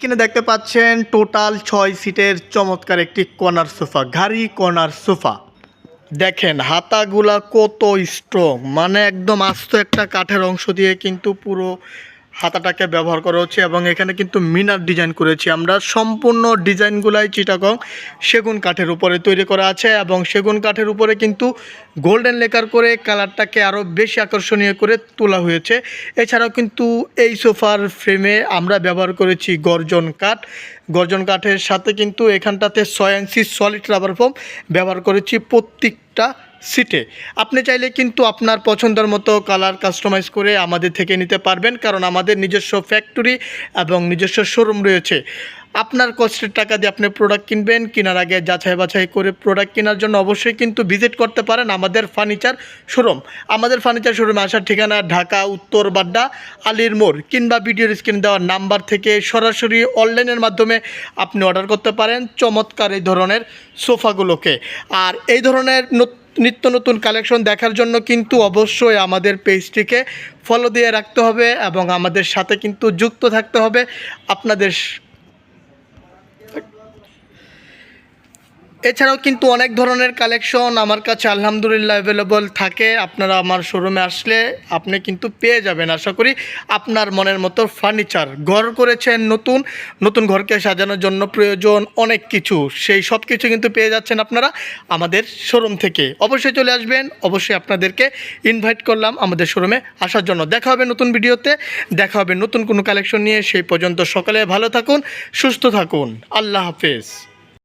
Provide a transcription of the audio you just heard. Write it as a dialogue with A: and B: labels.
A: কিনে দেখতে পাচ্ছেন টোটাল ছয় সিটের চমৎকার একটি কর্নার সোফা, ঘাড়ি কর্নার সোফা। দেখেন, হাতাগুলা কত স্ট্রং মানে একদম আস্ত একটা কাঠের অংশ দিয়ে কিন্তু পুরো হাতাটাকে ব্যবহার করা হচ্ছে এবং এখানে কিন্তু মিনার ডিজাইন করেছি। আমরা সম্পূর্ণ ডিজাইনগুলাই চিটাগং সেগুন কাঠের উপরে তৈরি করা আছে এবং সেগুন কাঠের উপরে কিন্তু গোল্ডেন লেকার করে কালারটাকে আরও বেশি আকর্ষণীয় করে তোলা হয়েছে। এছাড়াও কিন্তু এই সোফার ফ্রেমে আমরা ব্যবহার করেছি গর্জন কাঠ। গর্জন কাঠের সাথে কিন্তু এখানটাতে ছয় সলিড রাবার ফোম ব্যবহার করেছি প্রত্যেকটা সিটে আপনি চাইলে কিন্তু আপনার পছন্দের মতো কালার কাস্টমাইজ করে আমাদের থেকে নিতে পারবেন, কারণ আমাদের নিজস্ব ফ্যাক্টরি এবং নিজস্ব শোরুম রয়েছে। আপনার কষ্টের টাকা দিয়ে আপনি প্রোডাক্ট কিনবেন, কেনার আগে যাচাই বাছাই করে প্রোডাক্ট কেনার জন্য অবশ্যই কিন্তু ভিজিট করতে পারেন আমাদের ফার্নিচার শোরুম আমাদের ফার্নিচার শোরুমে আসার ঠিকানা ঢাকা, উত্তর বাড্ডা, আলির মোড়, কিংবা ভিডিওর স্ক্রিন দেওয়ার নাম্বার থেকে সরাসরি অনলাইনের মাধ্যমে আপনি অর্ডার করতে পারেন চমৎকার এই ধরনের সোফাগুলোকে আর এই ধরনের নত- নিত্য নতুন কালেকশন দেখার জন্য কিন্তু অবশ্যই আমাদের পেজটিকে ফলো দিয়ে রাখতে হবে এবং আমাদের সাথে কিন্তু যুক্ত থাকতে হবে। আপনাদের এছাড়াও কিন্তু অনেক ধরনের কালেকশন আমার কাছে আলহামদুলিল্লাহ অ্যাভেলেবল থাকে। আপনারা আমার শোরুমে আসলে আপনি কিন্তু পেয়ে যাবেন। আশা করি আপনার মনের মতো ফার্নিচার ঘর করেছেন নতুন নতুন ঘরকে সাজানোর জন্য প্রয়োজন অনেক কিছু। সেই সব কিছু কিন্তু পেয়ে যাচ্ছেন আপনারা আমাদের শোরুম থেকে। অবশ্যই চলে আসবেন, অবশ্যই আপনাদেরকে ইনভাইট করলাম আমাদের শোরুমে আসার জন্য। দেখা হবে নতুন ভিডিওতে, দেখা হবে নতুন কোনো কালেকশন নিয়ে। সেই পর্যন্ত সকালে ভালো থাকুন, সুস্থ থাকুন। আল্লাহ হাফেজ।